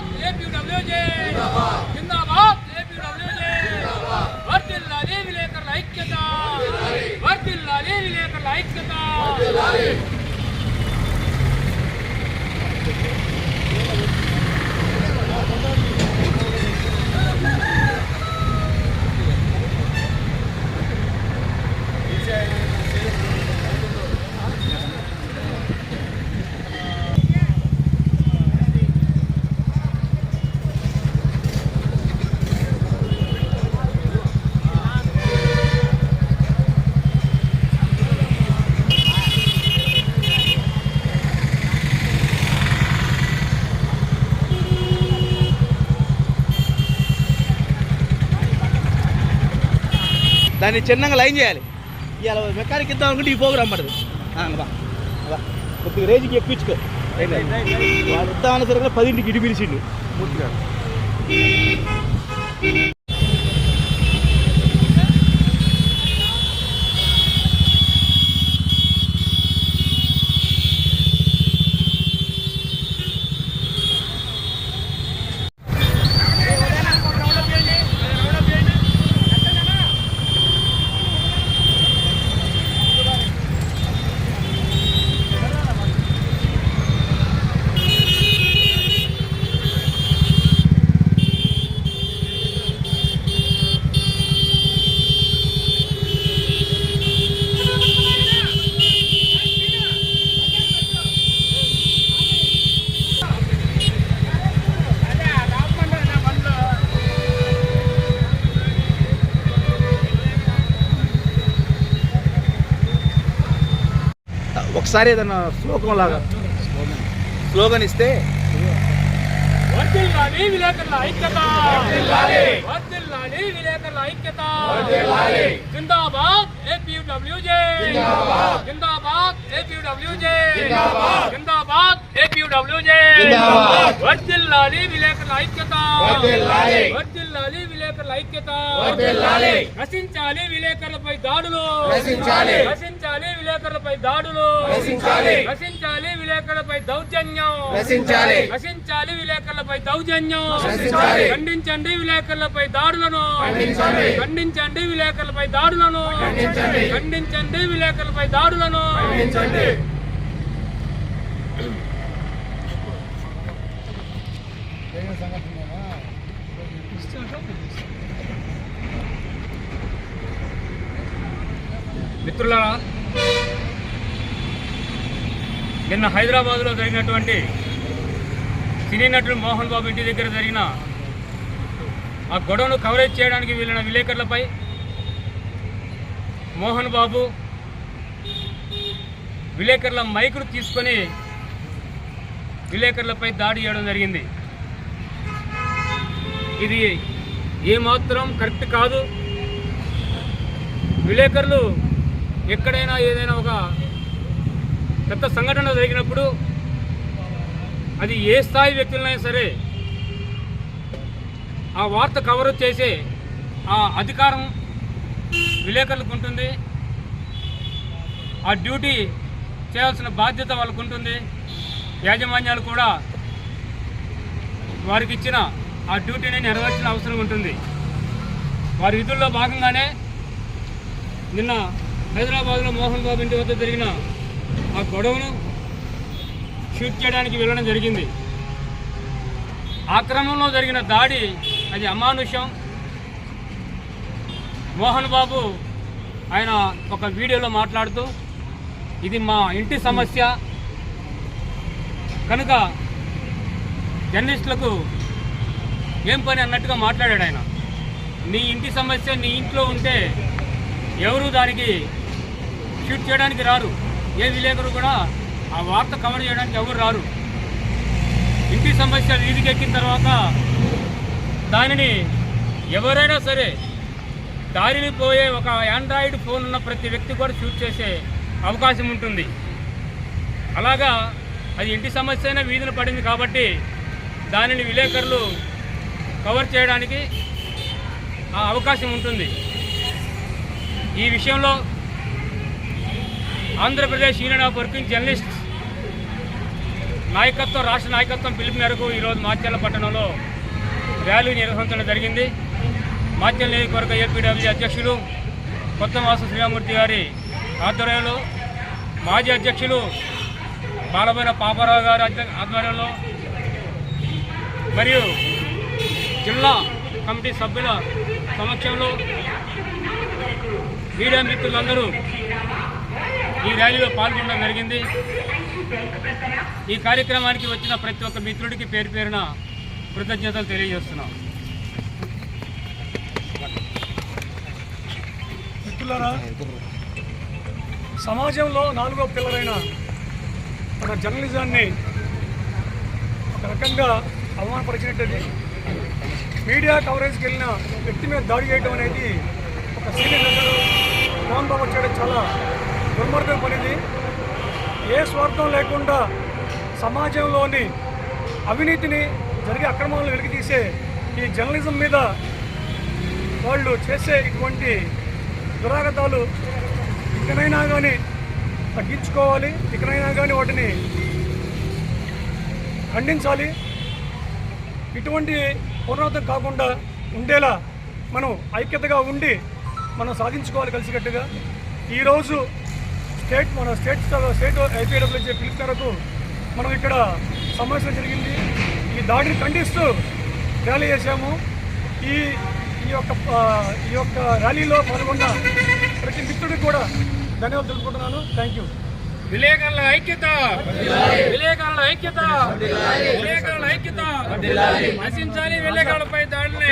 జిందాబాద్ APWJ. జిందాబాద్ APWJ. వర్ధిల్లాలి విలేకరుల ఐక్యత. వర్ధిల్లాలి విలేకరుల ఐక్యత. దాన్ని చిన్నగా లైన్ చేయాలి. ఇవాళ మెకానిక్ ఇద్దాం అనుకుంటే ఈ ప్రోగ్రామ్ పడదు. కొద్దిగా రేంజ్కి ఎక్కించుకో వాళ్ళు ఇద్దాం అన్న సరిగ్గా పదింటికి ఇటు పిలిచిండు. పూర్తిగా. ఒకసారి ఏదన్నా శ్లోకం లాగా. స్లోగన్ ఇస్తే జిందాబాద్ ఏపీడబ్ల్యూజే జిందాబాద్. ఏపీడబ్ల్యూజే జిందాబాద్. ఏపీడబ్ల్యూజే వర్ధిల్లాలి విలేకరుల ఐక్యత. వర్ధిల్లాలి విలేకరుల ఐక్యత నశించాలి విలేకరులపై దాడులు నశించాలి. విలేకరులపై దాడులు నశించాలి. విలేకరులపై దౌర్జన్యం నశించాలి. నశించాలి విలేకరులపై దౌర్జన్యం. ఖండించండి విలేకరులపై దాడులను ఖండించండి. విలేకరులపై దాడులను ఖండించండి. విలేకరులపై దాడులను ఖండించండి మిత్రులారా నిన్న హైదరాబాద్లో జరిగినటువంటి సినీ నటుడు మోహన్ బాబు ఇంటి దగ్గర జరిగిన ఆ గొడవను కవరేజ్ చేయడానికి వెళ్ళిన విలేకరులపై మోహన్ బాబు విలేకరుల మైకును తీసుకొని విలేకరులపై దాడి చేయడం జరిగింది. ఇది ఏమాత్రం కరెక్ట్ కాదు. విలేకరులు ఎక్కడైనా ఏదైనా ఒక పెద్ద సంఘటన జరిగినప్పుడు అది ఏ స్థాయి వ్యక్తులైనా సరే ఆ వార్త కవర్ చేసే ఆ అధికారం విలేకరులకు ఉంటుంది. ఆ డ్యూటీ చేయాల్సిన బాధ్యత వాళ్ళకు ఉంటుంది. యాజమాన్యాలు కూడా వారికి ఇచ్చిన ఆ డ్యూటీని నెరవేర్చిన అవసరం ఉంటుంది. వారి విధుల్లో భాగంగానే నిన్న హైదరాబాద్లో మోహన్ బాబు ఇంటి వద్ద జరిగిన ఆ గొడవను షూట్ చేయడానికి వెళ్ళడం జరిగింది. ఆ క్రమంలో జరిగిన దాడి అది అమానుషం. మోహన్ బాబు ఆయన ఒక వీడియోలో మాట్లాడుతూ ఇది మా ఇంటి సమస్య. కనుక జర్నలిస్టులకు ఏం పని అన్నట్టుగా మాట్లాడాడు ఆయన. నీ ఇంటి సమస్య నీ ఇంట్లో ఉంటే ఎవరు దానికి షూట్ చేయడానికి రారు. ఏ విలేకరు కూడా ఆ వార్త కవర్ చేయడానికి ఎవరు రారు. ఇంటి సమస్య వీధికెక్కిన తర్వాత దానిని ఎవరైనా సరే దారిని పోయే ఒక ఆండ్రాయిడ్ ఫోన్ ఉన్న ప్రతి వ్యక్తి కూడా షూట్ చేసే అవకాశం ఉంటుంది. అలాగా అది ఇంటి సమస్య అయినా వీధిని పడింది కాబట్టి దానిని విలేకరులు కవర్ చేయడానికి అవకాశం ఉంటుంది. ఈ విషయంలో Andhra Pradesh union of working journalist నాయకత్వం రాష్ట్ర నాయకత్వం పిలుపు మేరకు ఈరోజు మాచర్ల పట్టణంలో ర్యాలీ నిర్వహించడం జరిగింది. మాచర్ల నియోజకవర్గ ఏపీడబ్ల్యూ అధ్యక్షులు కొత్త వాసు శ్రీరామూర్తి గారి ఆధ్వర్యంలో మాజీ అధ్యక్షులు బాలబైన పాపారావు గారి ఆధ్వర్యంలో మరియు జిల్లా కమిటీ సభ్యుల సమక్షంలో మీడియా మిత్రులందరూ ఈ ర్యాలీలో పాల్గొనడం జరిగింది. ఈ కార్యక్రమానికి వచ్చిన ప్రతి ఒక్క మిత్రుడికి పేరు పేరున కృతజ్ఞతలు తెలియజేస్తున్నాం. మిత్రులారా సమాజంలో నాలుగో పిల్లలైన మన జర్నలిజాన్ని ఒక రకంగా అవమానపరిచినట్టు మీడియా కవరేజ్కి వెళ్ళిన వ్యక్తి మీద దాడి చేయడం అనేది ఒక సీనియర్ నేతలు మోహన్ బాబు చేయడం చాలా దుర్మార్గం పనిది. ఏ స్వార్థం లేకుండా సమాజంలోని అవినీతిని జరిగే అక్రమాలను వెలికితీసే ఈ జర్నలిజం మీద వాళ్ళు చేసే ఇటువంటి దురాగతాలు ఇకనైనా కానీ తగ్గించుకోవాలి ఇకనైనా కానీ వాటిని ఖండించాలి. ఇటువంటి పునరావృతం కాకుండా ఉండేలా మనం ఐక్యతగా ఉండి మనం సాధించుకోవాలి కలిసికట్టుగా. ఈరోజు స్టేట్ మన స్టేట్ స్టేట్ ఐపీడబ్ల్యూజీ పిలుపు మేరకు మనం ఇక్కడ సమావేశం జరిగింది. ఈ దాడిని ఖండిస్తూ ర్యాలీ చేశాము. ఈ ఈ యొక్క ఈ యొక్క ర్యాలీలో పాల్గొన్న ప్రతి మిత్రుడికి కూడా ధన్యవాదాలు తెలుపుకుంటున్నాను. థ్యాంక్ యూ విలేకరుల ఐక్యత. విలేకరుల ఐక్యత. విలేకరుల ఐక్యత. నశించాలి విలేకరులపై దాడిని.